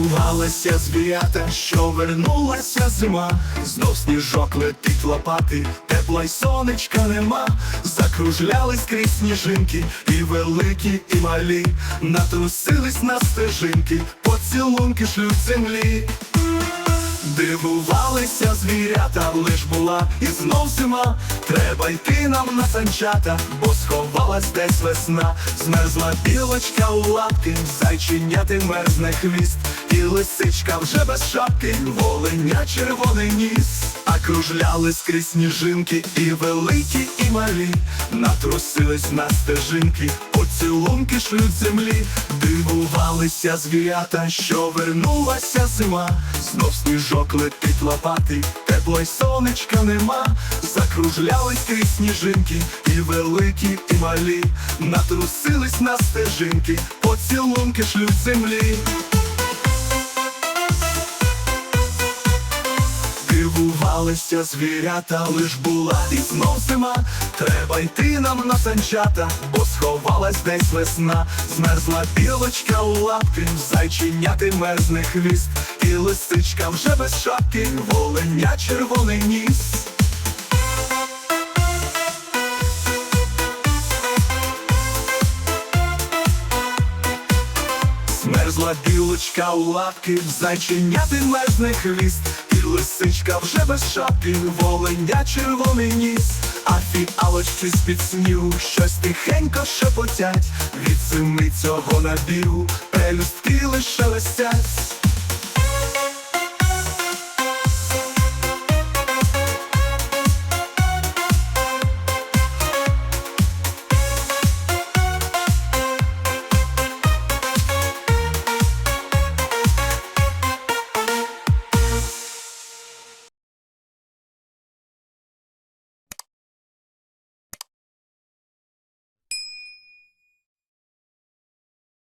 Дивувалися звірята, що вернулася зима, знов сніжок летить лопати, тепла й сонечка нема, закружлялись крізь сніжинки, і великі, і малі, натрусились на стежинки, поцілунки шлють землі. Дивувалися звірята, лиш була і знов зима. Треба йти нам на санчата, бо сховалась десь весна. Змерзла білочка у лапки, зайчиняти мерзне хвіст, і лисичка вже без шапки, воленя червоний ніс. А кружляли скрізь сніжинки, і великі, і малі, натрусились на стежинки, поцілунки шлють землі, дивувалися звірята, що вернулася зима, знов сніжок летить лопати, тепло й сонечка нема, закружлялись крізь сніжинки, і великі, і малі, натрусились на стежинки, поцілунки шлють землі. Дивувалися звірята, лиш була і знов зима. Треба йти нам на санчата, бо сховалась десь весна. Змерзла білочка у лапки, зайчиняти мерзне хвіст, і лисичка вже без шапки, воленя червоний ніс. Змерзла білочка у лапки, зайчиняти мерзне хвіст, і лисичка вже без шапки, воленя червоний ніс, а фіалочці з-під снігу щось тихенько шепотять, від зими цього набігу, пелюстки лише листять.